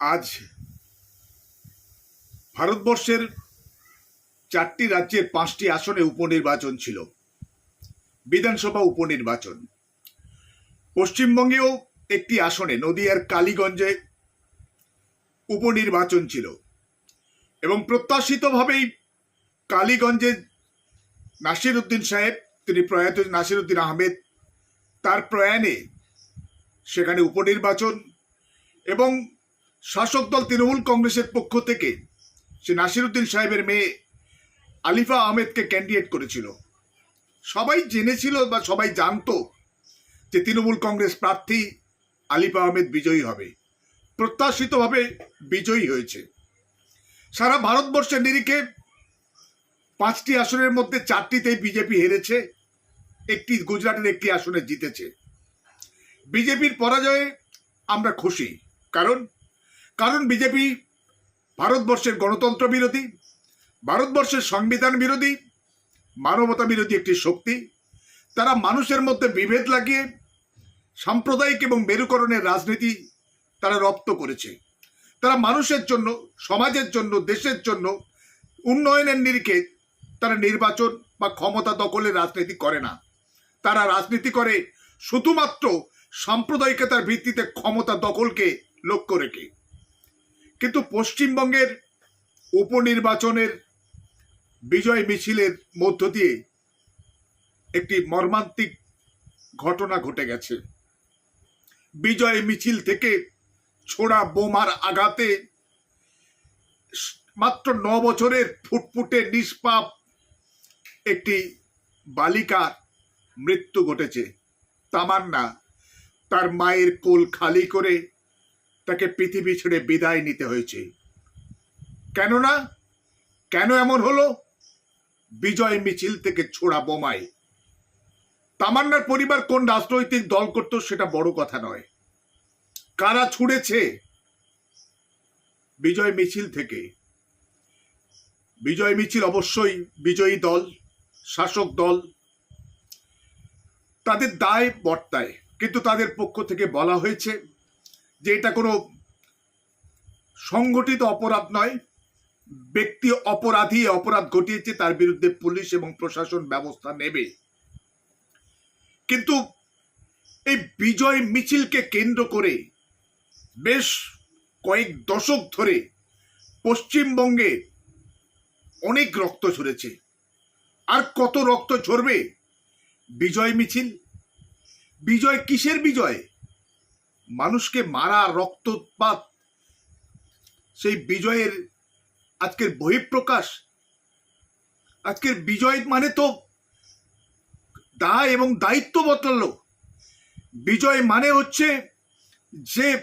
আজ ভারতবর্ষের চারটি রাজ্যের পাঁচটি আসনে উপনির্বাচন ছিল। বিধানসভা উপনির্বাচন। পশ্চিমবঙ্গেও একটি আসনে নদিয়ার কালীগঞ্জে উপনির্বাচন ছিল এবং প্রত্যাশিতভাবেই কালীগঞ্জে নাসির উদ্দিন সাহেব, তিনি প্রয়াত নাসির উদ্দিন আহমেদ, তার প্রয়াণে সেখানে উপনির্বাচন এবং শাসক দল তৃণমূল কংগ্রেসের পক্ষ থেকে সে নাসিরুদ্দিন সাহেবের মেয়ে আলিফা আহমেদকে ক্যান্ডিডেট করেছিল। সবাই জেনেছিল বা সবাই জানতো যে তৃণমূল কংগ্রেস প্রার্থী আলিফা আহমেদ বিজয়ী হবে। প্রত্যাশিতভাবে বিজয়ী হয়েছে। সারা ভারতবর্ষের নিরিখে পাঁচটি আসনের মধ্যে চারটিতেই বিজেপি হেরেছে, একটি গুজরাটের একটি আসনে জিতেছে। বিজেপির পরাজয়ে আমরা খুশি, কারণ কারণ বিজেপি ভারতবর্ষের গণতন্ত্র বিরোধী, ভারতবর্ষের সংবিধান বিরোধী, মানবতা বিরোধী একটি শক্তি। তারা মানুষের মধ্যে বিভেদ লাগিয়ে সাম্প্রদায়িক এবং মেরুকরণের রাজনীতি তারা রপ্ত করেছে। তারা মানুষের জন্য, সমাজের জন্য, দেশের জন্য উন্নয়নের নিরিখে তারা নির্বাচন বা ক্ষমতা দখলের রাজনীতি করে না। তারা রাজনীতি করে শুধুমাত্র সাম্প্রদায়িকতার ভিত্তিতে ক্ষমতা দখলকে লক্ষ্য রেখে। কিন্তু পশ্চিমবঙ্গের উপনির্বাচনের বিজয় মিছিলের মধ্য দিয়ে একটি মর্মান্তিক ঘটনা ঘটে গেছে। বিজয় মিছিল থেকে ছোড়া বোমার আঘাতে মাত্র ন বছরের ফুটফুটে নিষ্পাপ একটি বালিকার মৃত্যু ঘটেছে। তামান্না তার মায়ের কোল খালি করে তাকে পৃথিবী ছেড়ে বিদায় নিতে হয়েছে। কেননা? কেন এমন হলো? বিজয় মিছিল থেকে ছোড়া বোমায়। তামান্নার পরিবার কোন রাজনৈতিক দল করত সেটা বড় কথা নয়। কারা ছুড়েছে? বিজয় মিছিল থেকে। বিজয় মিছিল অবশ্যই বিজয়ী দল, শাসক দল। তাদের দায় বর্তায়, কিন্তু তাদের পক্ষ থেকে বলা হয়েছে যে এটা কোনো সংগঠিত অপরাধ নয়, ব্যক্তি অপরাধী অপরাধ ঘটিয়েছে, তার বিরুদ্ধে পুলিশ এবং প্রশাসন ব্যবস্থা নেবে। কিন্তু এই বিজয় মিছিলকে কেন্দ্র করে বেশ কয়েক দশক ধরে পশ্চিমবঙ্গে অনেক রক্ত ঝরেছে। আর কত রক্ত ঝরবে? বিজয় মিছিল? বিজয় কিসের বিজয়? মানুষকে মারা, রক্তপাত, সেই বিজয়ের আজকের বহিঃপ্রকাশ। আজকের বিজয় মানে তো দায় এবং দায়িত্ব বদলালো। বিজয় মানে হচ্ছে যে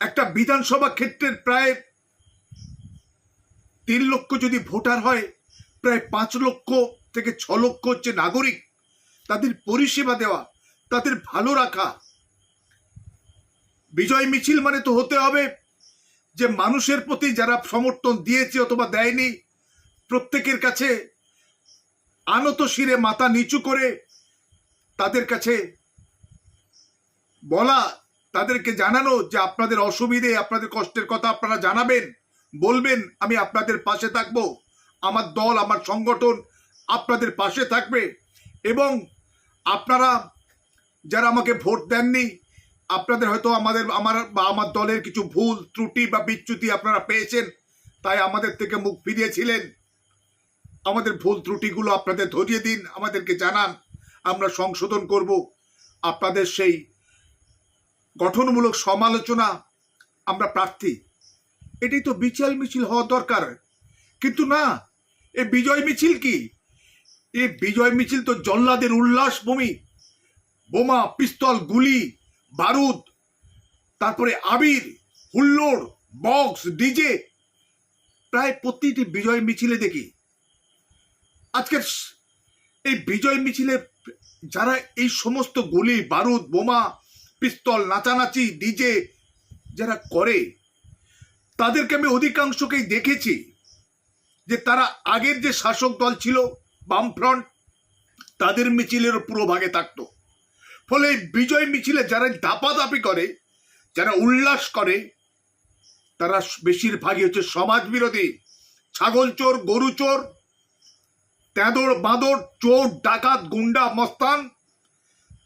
একটা বিধানসভা ক্ষেত্রের প্রায় তিন লক্ষ যদি ভোটার হয়, প্রায় পাঁচ লক্ষ থেকে ছ লক্ষ হচ্ছে নাগরিক। তাদের পরিষেবা দেওয়া, তাদের ভালো রাখা বিজয় মিছিল মানে তো হতে হবে যে মানুষের প্রতি যারা সমর্থন দিয়েছে অথবা দেয়নি, প্রত্যেকের কাছে আনত শিরে মাথা নিচু করে তাদের কাছে বলা, তাদেরকে জানানো যে আপনাদের অসুবিধে, আপনাদের কষ্টের কথা আপনারা জানাবেন, বলবেন, আমি আপনাদের পাশে থাকব, আমার দল, আমার সংগঠন আপনাদের পাশে থাকবে এবং আপনারা যারা আমাকে ভোট দেননি আপনাদের হয়তো আমাদের, আমার বা আমার দলের কিছু ভুল, ত্রুটি বা বিচ্যুতি আপনারা পেয়েছেন, তাই আমাদের থেকে মুখ ফিরিয়েছিলেন আমাদের ভুল ত্রুটিগুলো আপনাদের ধরিয়ে দিন, আমাদেরকে জানান, আমরা সংশোধন করব। আপনাদের সেই গঠনমূলক সমালোচনা আমরা প্রার্থী। এটাই তো বিচাল মিছিল হওয়া দরকার। কিন্তু না, এ বিজয় মিছিল কি? এ বিজয় মিছিল তো জল্লাদের উল্লাস ভূমি বোমা, পিস্তল, গুলি বারুদ, তারপরে আবির, হুল্লোড়, বক্স, ডিজে, প্রায় প্রতিটি বিজয় মিছিলে দেখি। আজকের এই বিজয় মিছিলে যারা এই সমস্ত গুলি, বারুদ, বোমা, পিস্তল, নাচানাচি, ডিজে যারা করে, তাদেরকে আমি অধিকাংশকেই দেখেছি যে তারা আগের যে শাসক দল ছিল বামফ্রন্ট, তাদের মিছিলের পুরো ভাগে থাকতো। ফলে বিজয় মিছিলে যারা দাপাদাপি করে, যারা উল্লাস করে, তারা বেশিরভাগই হচ্ছে সমাজ বিরোধী ছাগল চোর, গরু চোর তেঁদর বাঁদর চোর, ডাকাত, গুন্ডা, মস্তান,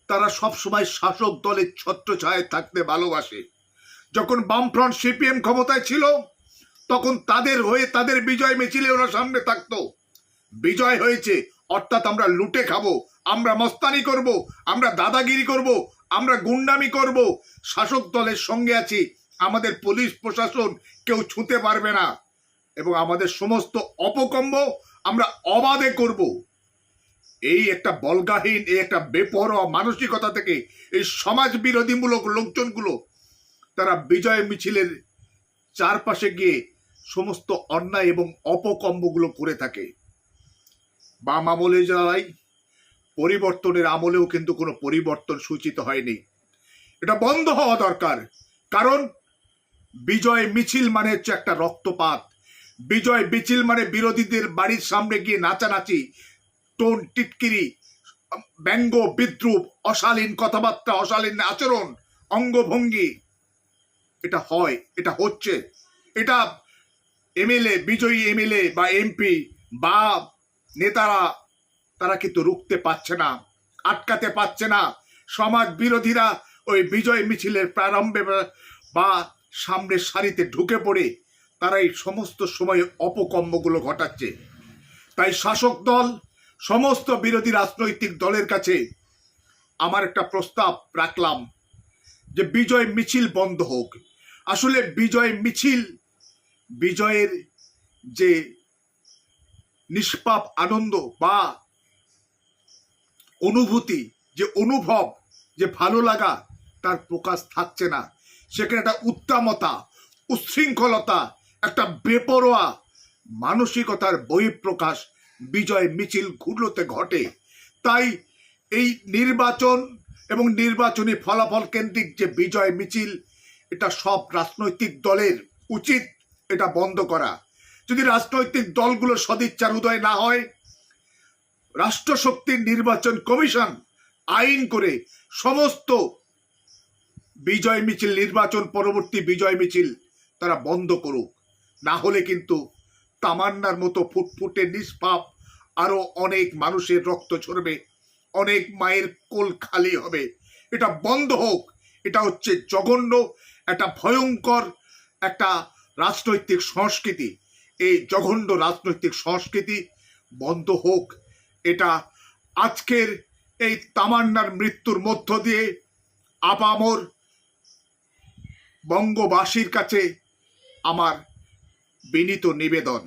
তারা সব সময় শাসক দলের ছত্র ছত্রছায়ায় থাকতে ভালোবাসে। যখন বামফ্রন্ট সিপিএম ক্ষমতায় ছিল, তখন তাদের হয়ে তাদের বিজয় মিছিলে ওরা সামনে থাকতো। বিজয় হয়েছে অর্থাৎ আমরা লুটে খাব, আমরা মস্তানি করব, আমরা দাদাগিরি করব, আমরা গুন্ডামি করব। শাসক দলের সঙ্গে আছি, আমাদের পুলিশ প্রশাসন কেউ ছুঁতে পারবে না। এবং আমাদের সমস্ত অপকম্ব আমরা অবাধে করব। এই একটা বলগাহীন, এই একটা বেপরোয়া মানসিকতা থেকে এই সমাজ বিরোধীমূলক লোকজনগুলো, তারা বিজয় মিছিলের চারপাশে গিয়ে সমস্ত অন্যায় এবং অপকম্বগুলো করে থাকে। বাম আমলে যারাই পরিবর্তনের আমলেও কিন্তু কোনো পরিবর্তন সূচিত হয়নি। এটা বন্ধ হওয়া দরকার, কারণ বিজয় মিছিল মানে হচ্ছে একটা রক্তপাত। বিজয় মিছিল মানে বিরোধীদের বাড়ির সামনে গিয়ে নাচানাচি, টোন টিটকিরি, ব্যঙ্গ, বিদ্রুপ, অশালীন কথাবার্তা, অশালীন আচরণ, অঙ্গভঙ্গি। এটা হয়, এটা হচ্ছে। এটা এমএলএ, বিজয়ী এমএলএ বা এমপি বা নেতারা, তারা কিন্তু রুখতে পারছে না, আটকাতে পারছে না। সমাজ বিরোধীরা ওই বিজয় মিছিলের প্রারম্ভে বা- সামনের সারিতে ঢুকে পড়ে, তারা এই সমস্ত সময়ে অপকম্মগুলো ঘটাচ্ছে। তাই শাসক দল, সমস্ত বিরোধী রাজনৈতিক দলের কাছে আমার একটা প্রস্তাব রাখলাম যে বিজয় মিছিল বন্ধ হোক। আসলে বিজয় মিছিল, বিজয়ের যে নিষ্পাপ আনন্দ বা অনুভূতি, যে অনুভব, যে ভালো লাগা, তার প্রকাশ থাকছে না। সেখানে একটা উত্তামতা, উচ্ছৃঙ্খলতা, একটা বেপরোয়া মানসিকতার বহিঃপ্রকাশ, বিজয় মিছিল ঘুরলোতে ঘটে। তাই এই নির্বাচন এবং নির্বাচনী ফলাফল কেন্দ্রিক যে বিজয় মিছিল, এটা সব রাজনৈতিক দলের উচিত এটা বন্ধ করা। যদি রাজনৈতিক দলগুলো সদিচ্ছার উদয় না হয়, রাষ্ট্রশক্তির নির্বাচন কমিশন আইন করে সমস্ত বিজয় মিছিল, নির্বাচন পরবর্তী বিজয় মিছিল তারা বন্ধ করুক। না হলে কিন্তু তামান্নার মতো ফুটফুটে নিষ্পাপ আরও অনেক মানুষের রক্ত ঝরবে, অনেক মায়ের কোল খালি হবে। এটা বন্ধ হোক, এটা হচ্ছে জঘন্য, একটা ভয়ঙ্কর একটা রাজনৈতিক সংস্কৃতি। এই জঘন্য রাজনৈতিক সংস্কৃতি বন্ধ হোক। এটা আজকের এই তামান্নার মৃত্যুর মধ্য দিয়ে আপামর বঙ্গবাসীর কাছে আমার বিনীত নিবেদন।